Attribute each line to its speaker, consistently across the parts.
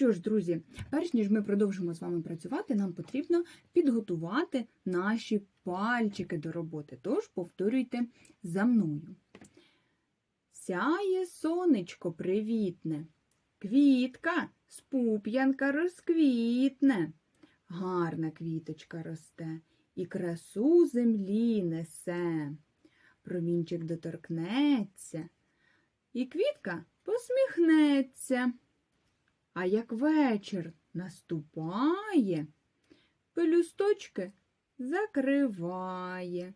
Speaker 1: що ж, друзі, перш ніж ми продовжимо з вами працювати, нам потрібно підготувати наші пальчики до роботи. Тож повторюйте за мною. Сяє сонечко привітне, квітка з пуп'янка розквітне, гарна квіточка росте і красу землі несе. Промінчик доторкнеться, і квітка посміхнеться. А як вечір наступає, пелюсточки закриває.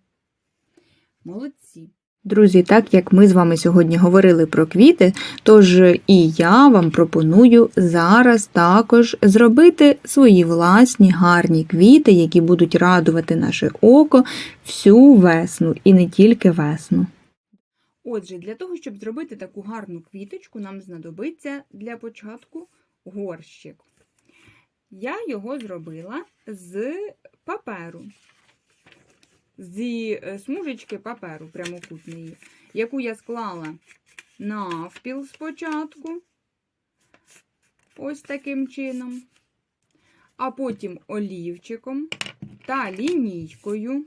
Speaker 1: Молодці. Друзі, так як ми з вами сьогодні говорили про квіти, тож і я вам пропоную зараз також зробити свої власні гарні квіти, які будуть радувати наше око всю весну і не тільки весну. Отже, для того, щоб зробити таку гарну квіточку, нам знадобиться для початку горщик. Я його зробила з паперу, зі е, смужечки паперу прямокутної, яку я склала навпіл спочатку, ось таким чином, а потім олівчиком та лінійкою.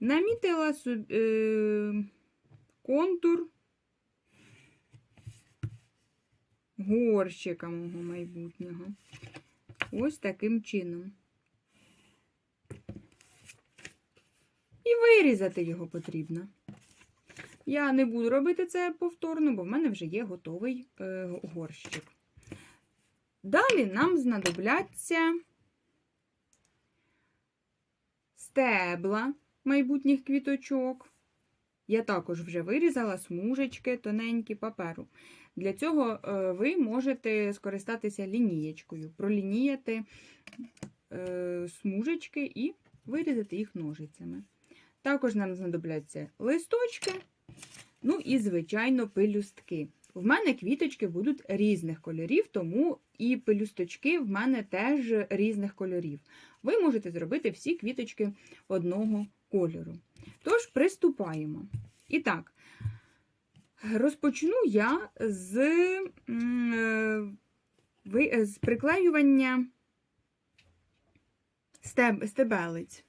Speaker 1: Намітила е, контур горщика мого майбутнього. Ось таким чином. І вирізати його потрібно. Я не буду робити це повторно, бо в мене вже є готовий е, горщик. Далі нам знадобляться стебла майбутніх квіточок. Я також вже вирізала смужечки тоненькі паперу. Для цього е, ви можете скористатися лінієчкою, пролініяти е, смужечки і вирізати їх ножицями. Також нам знадобляться листочки, ну і, звичайно, пелюстки. В мене квіточки будуть різних кольорів, тому і пелюсточки в мене теж різних кольорів. Ви можете зробити всі квіточки одного кольору. Тож, приступаємо. І так, розпочну я з, е, з приклеювання стеб, стебелиць.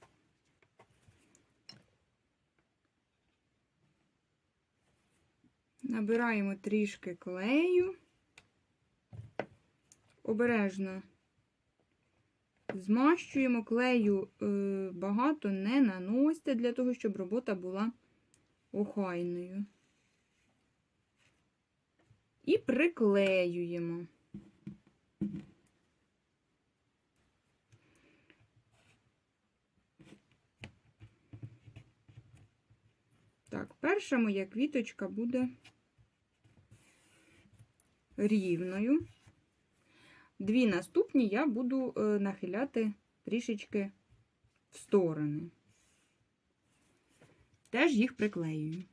Speaker 1: Набираємо трішки клею, обережно змащуємо клею е, багато не наносьте для того, щоб робота була охайною. І приклеюємо. Так, перша моя квіточка буде рівною. Дві наступні я буду е, нахиляти трішечки в сторони. Теж їх приклеюю.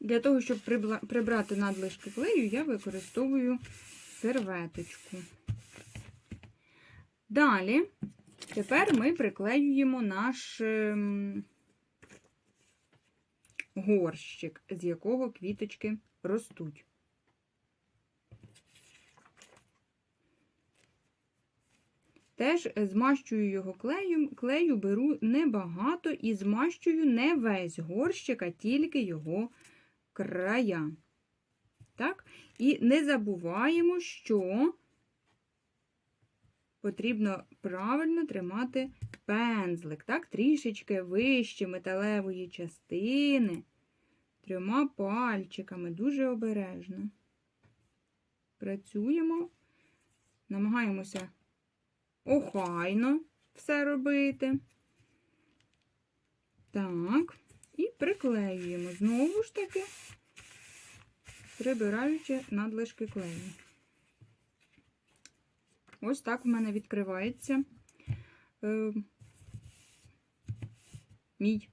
Speaker 1: Для того, щоб прибрати надлишки клею, я використовую серветочку. Далі, тепер ми приклеюємо наш ем, горщик, з якого квіточки ростуть. Теж змащую його клею, клею беру небагато і змащую не весь горщик, а тільки його края. Так? І не забуваємо, що потрібно правильно тримати пензлик, так? трішечки вище металевої частини, трьома пальчиками, дуже обережно. Працюємо, намагаємося охайно все робити. Так, і приклеюємо. Знову ж таки, прибираючи надлишки клею. Ось так в мене відкривається е, мій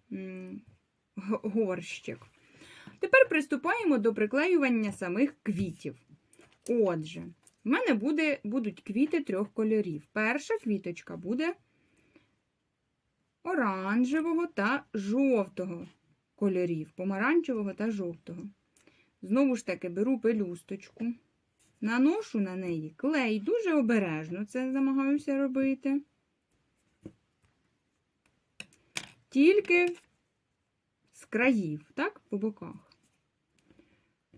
Speaker 1: горщик. Тепер приступаємо до приклеювання самих квітів. Отже, в мене буде, будуть квіти трьох кольорів. Перша квіточка буде оранжевого та жовтого кольорів, помаранчевого та жовтого. Знову ж таки, беру пелюсточку, наношу на неї клей, дуже обережно це намагаюся робити. Тільки з країв, так, по боках.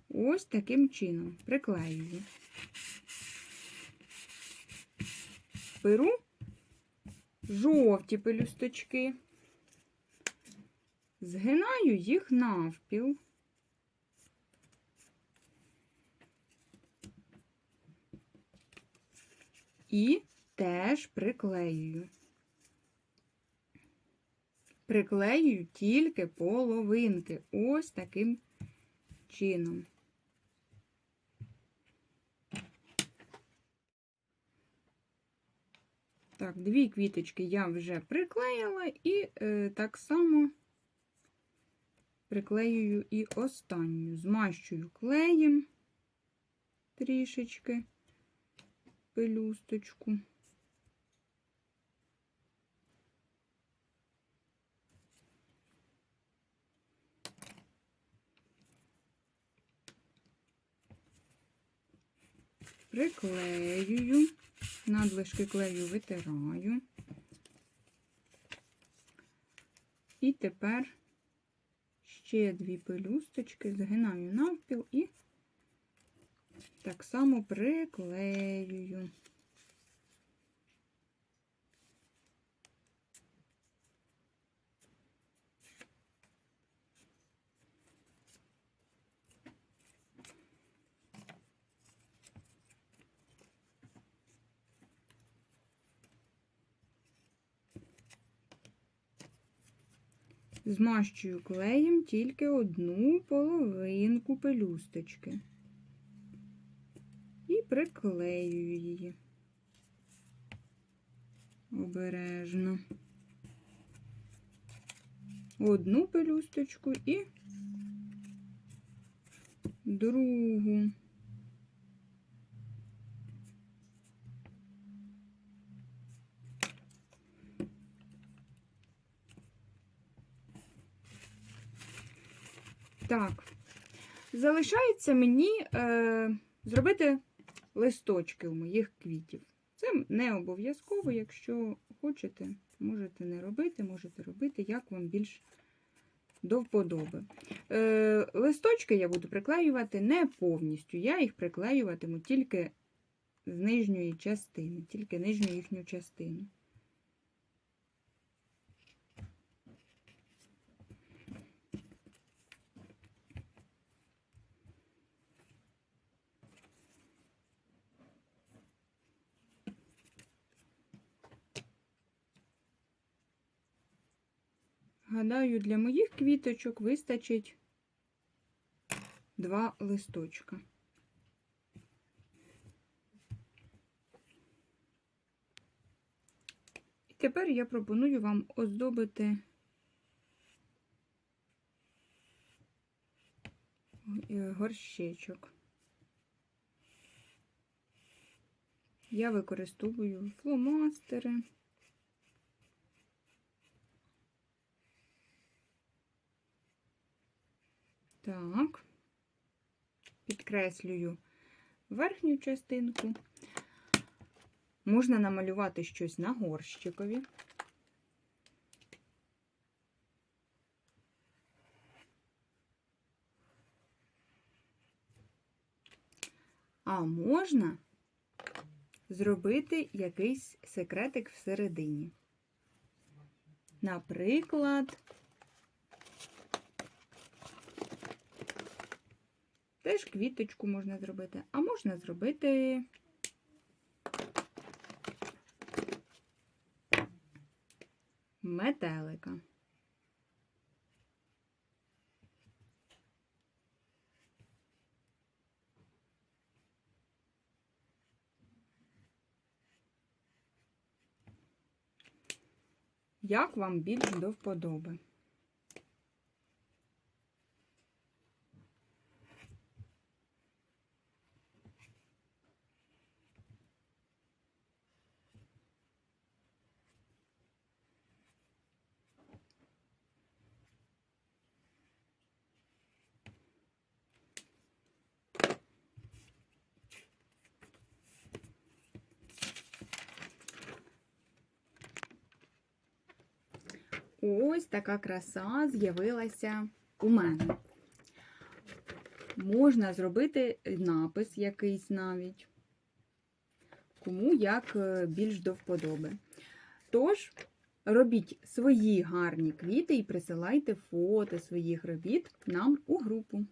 Speaker 1: Ось таким чином приклеюю. Беру жовті пелюсточки, згинаю їх навпіл. І теж приклеюю. Приклеюю тільки половинки. Ось таким чином. Так, дві квіточки я вже приклеїла і е, так само приклеюю і останню. Змащую клеєм трішечки пелюсточку. Приклеюю, надлишки клею витираю. І тепер ще дві пелюсточки згинаю навпіл і так само приклеюю. Змащую клеєм тільки одну половинку пелюсточки і приклеюю її обережно. Одну пелюсточку і другу. Так, залишається мені е, зробити листочки у моїх квітів. Це не обов'язково, якщо хочете, можете не робити, можете робити, як вам більш до вподоби. Е, Листочки я буду приклеювати не повністю, я їх приклеюватиму тільки з нижньої частини, тільки нижню їхню частину. Гадаю, для моїх квіточок вистачить два листочка. І тепер я пропоную вам оздобити горщечок. Я використовую фломастери. Так, підкреслюю верхню частинку. Можна намалювати щось на горщикові. А можна зробити якийсь секретик всередині. Наприклад, Теж квіточку можна зробити, а можна зробити метелика. Як вам більш до вподоби? Ось така краса з'явилася у мене. Можна зробити напис якийсь навіть, кому як е, більш до вподоби. Тож, робіть свої гарні квіти і присилайте фото своїх робіт нам у групу.